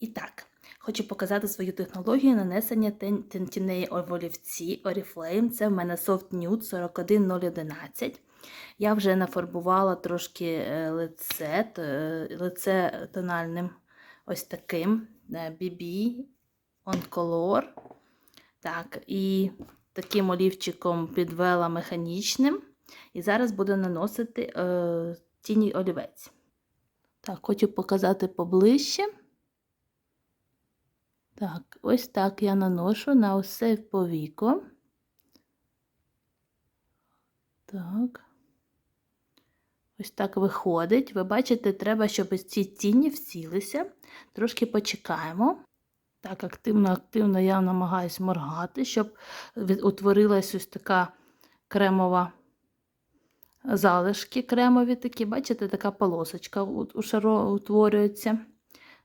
І так, хочу показати свою технологію нанесення тен- олівці Oriflame. Це в мене Soft Nude 41011. Я вже нафарбувала трошки е, лице, е, лице тональним ось таким е, BB On Color. Так, і таким олівчиком підвела механічним. І зараз буду наносити е, тіній олівець. Так, хочу показати поближче. Так, ось так я наношу на усе повіко. Так. Ось так виходить. Ви бачите, треба, щоб ці тіні всілися. Трошки почекаємо. Так, активно-активно я намагаюся моргати, щоб утворилась ось така кремова залишки кремові такі. Бачите, така полосочка утворюється.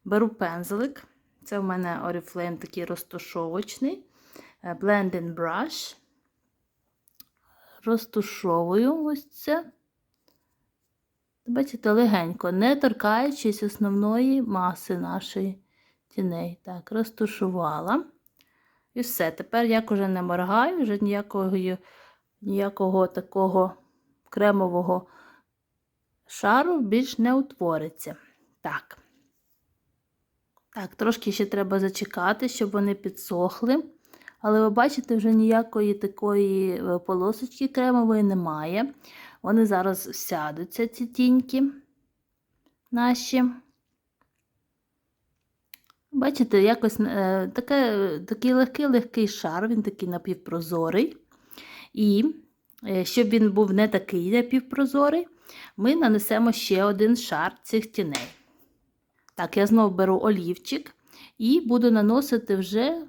Беру пензлик. Це в мене Oriflame такий розтушовочний. е, Blending brush. Розтушовую ось це. Бачите, легенько, не торкаючись основної маси нашої тіней. Так, розтушувала. І все. Тепер як уже не моргаю, вже ніякого, ніякого такого кремового шару більш не утвориться. Так. Так, трошки ще треба зачекати, щоб вони підсохли. Але ви бачите, вже ніякої такої е, полосочки кремової немає. Вони зараз сядуться, ці тіньки наші. Бачите, якось е, таке, такий легкий-легкий шар, він такий напівпрозорий. І е, щоб він був не такий напівпрозорий, ми нанесемо ще один шар цих тіней. Так, я знову беру олівчик і буду наносити вже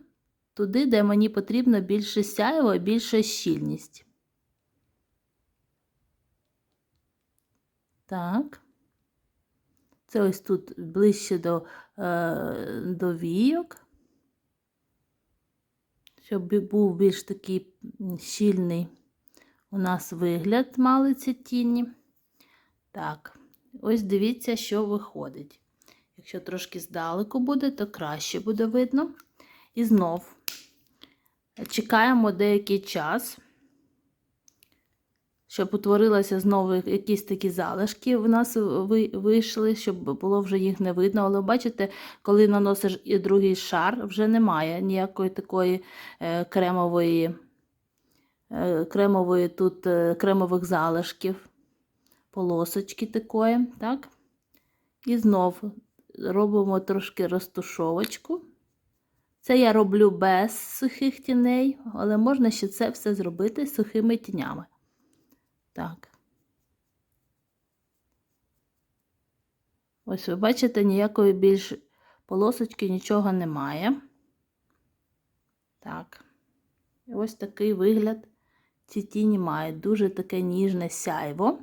туди, де мені потрібно більше сяєво більша щільність. Так. Це ось тут ближче до, е, до війок, щоб був більш такий щільний у нас вигляд мали ці тіні. Так, ось дивіться, що виходить. Якщо трошки здалеку буде, то краще буде видно. І знов чекаємо деякий час, щоб утворилися знову якісь такі залишки в нас вийшли, щоб було вже їх не видно. Але бачите, коли наносиш і другий шар, вже немає ніякої такої е, кремової, е, кремової тут е, кремових залишків, полосочки такої. так? І знов робимо трошки розтушовочку. Це я роблю без сухих тіней, але можна ще це все зробити сухими тінями. Так. Ось ви бачите, ніякої більш полосочки нічого немає. Так. Ось такий вигляд ці тіні мають. Дуже таке ніжне сяйво,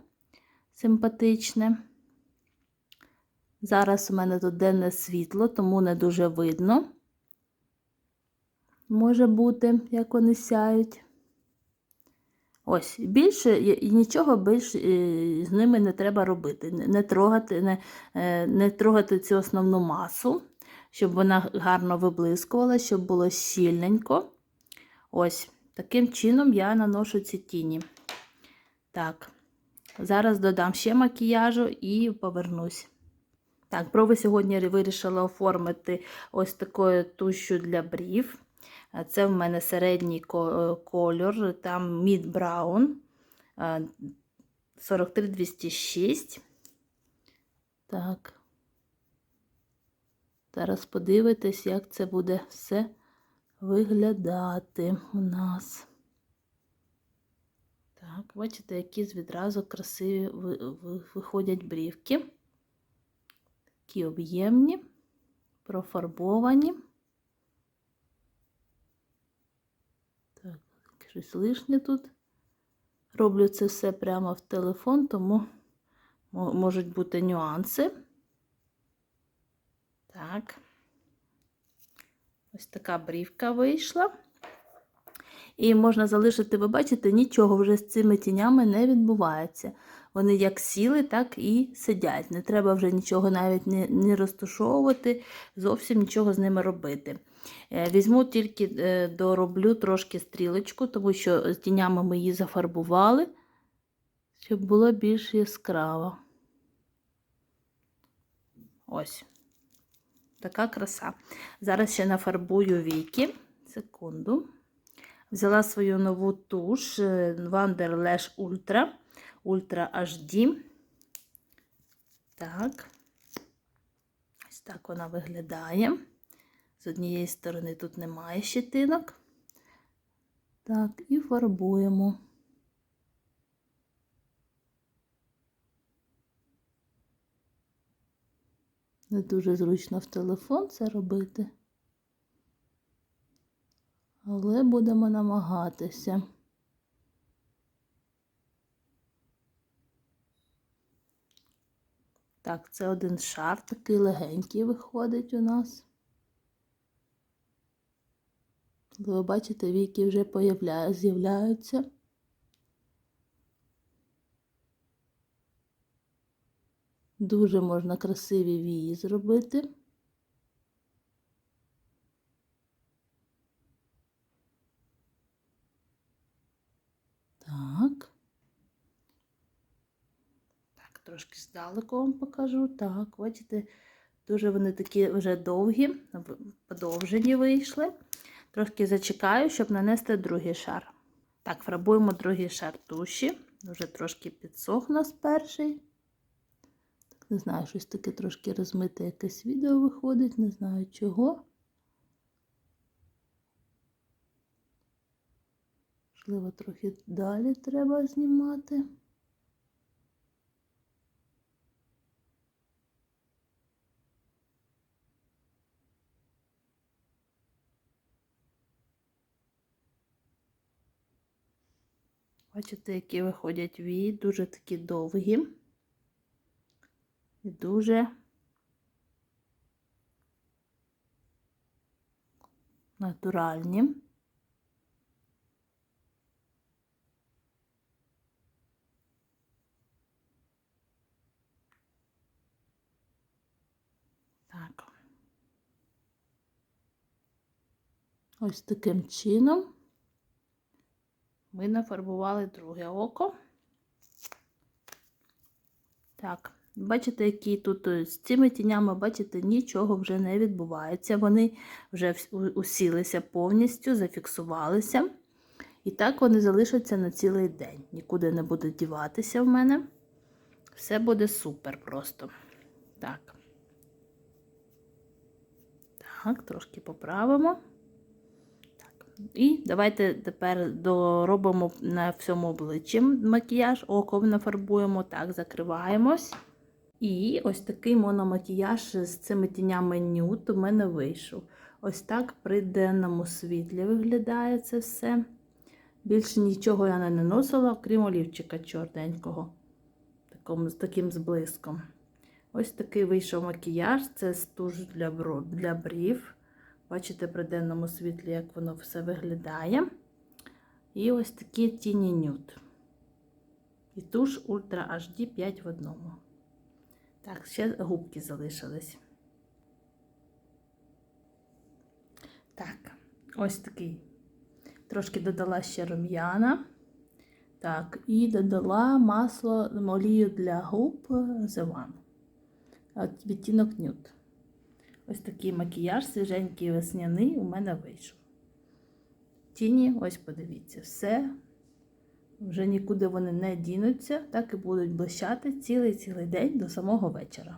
симпатичне. Зараз у мене тут денне світло, тому не дуже видно. Може бути, як вони сяють. Ось, більше і нічого більше з ними не треба робити. Не трогати, не, не трогати цю основну масу, щоб вона гарно виблискувала, щоб було щільненько. Ось, таким чином я наношу ці тіні. Так, зараз додам ще макіяжу і повернусь. Так, брови сьогодні вирішила оформити ось такою тушю для брів. Це в мене середній кольор, там Mid Brown 43206. Так. Зараз подивитись, як це буде все виглядати у нас. Так, бачите, які відразу красиві виходять брівки. Такі об'ємні, профарбовані. Так, щось лишнє тут. Роблю це все прямо в телефон, тому можуть бути нюанси. Так, ось така брівка вийшла. І можна залишити, ви бачите, нічого вже з цими тінями не відбувається. Вони як сіли, так і сидять. Не треба вже нічого навіть не, не розташовувати, зовсім нічого з ними робити. Е, Візьму тільки е, дороблю трошки стрілочку, тому що з тінями ми її зафарбували, щоб було більш яскраво. Ось. Така краса. Зараз ще нафарбую віки. Секунду. Взяла свою нову туш Wander Lash Ultra. Ultra HD. Так. Ось так вона виглядає. З однієї сторони тут немає щетинок. Так, і фарбуємо. Не дуже зручно в телефон це робити. Але будемо намагатися. Так, це один шар, такий легенький виходить у нас. Ви бачите, віки вже з'являються. Дуже можна красиві вії зробити. Так. Так, трошки здалеку вам покажу. Так, бачите, дуже вони такі вже довгі, подовжені вийшли. Трошки зачекаю, щоб нанести другий шар. Так, фарбуємо другий шар туші. Вже трошки підсох у нас перший. Не знаю, щось таке трошки розмите якесь відео виходить, не знаю чого. Можливо, трохи далі треба знімати. Бачите, які виходять вії, дуже такі довгі і дуже натуральні. Так. Ось таким чином ми нафарбували друге око. Так, бачите, які тут е, з цими тінями, бачите, нічого вже не відбувається. Вони вже усілися повністю, зафіксувалися. І так вони залишаться на цілий день. Нікуди не буде діватися в мене. Все буде супер просто. Так. Так, трошки поправимо. І давайте тепер доробимо на всьому обличчі макіяж, око нафарбуємо, так, закриваємось. І ось такий мономакіяж з цими тінями нюд у мене вийшов. Ось так при денному світлі виглядає це все. Більше нічого я не наносила, окрім олівчика чорненького, таким, з таким зблиском. Ось такий вийшов макіяж, це для, для брів. Бачите, при денному світлі, як воно все виглядає. І ось такі тіні нюд. І туш Ultra HD 5 в одному. Так, ще губки залишились. Так, ось такий. Трошки додала ще рум'яна. Так, і додала масло олію для губ The One. Відтінок нюд. Ось такий макіяж, свіженький весняний, у мене вийшов. Тіні, ось подивіться, все. Вже нікуди вони не дінуться, так і будуть блищати цілий-цілий день до самого вечора.